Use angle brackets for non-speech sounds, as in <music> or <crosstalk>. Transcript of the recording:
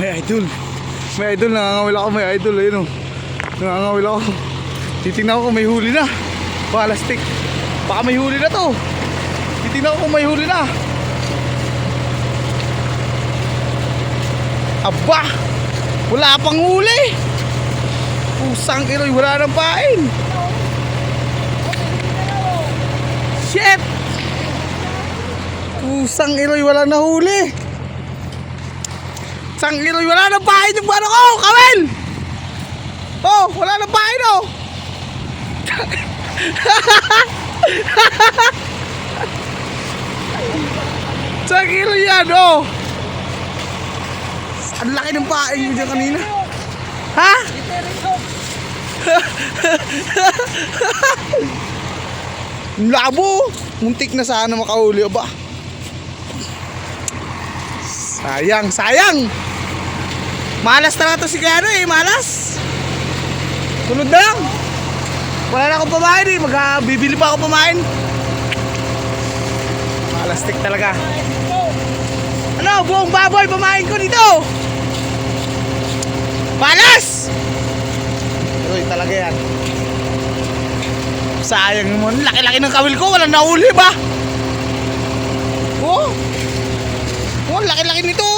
May idol. May idol, nangangawil ako, may idol. Ayun o. Nangangawil ako. Titingnan ko kung may huli na. Palastik. Baka may huli na to. Titingnan ko kung may huli na. Aba! Wala pang huli! Pusang iloy, wala nang pain! Shit! Pusang iloy, wala na huli! Sang iloy, wala nang pain yung baro ko! Kawel! Oh, wala nang pain oh! <laughs> Sang iloy yan oh! Ang laki ng pain mo dyan kanina. Ha? <laughs> Labo! Muntik na sana makauli ba? Sayang, sayang! Malas na to si eh, malas! Sunod na lang! Wala na akong pamain eh, magbibili pa ako pamain. Malastik talaga. Ano, buong baboy pamain ko dito! Malas! Uy, talaga yan. Sayang mo. Laki-laki ng kawil ko. Walang nauli ba? Oh. Oh, laki-laki nito.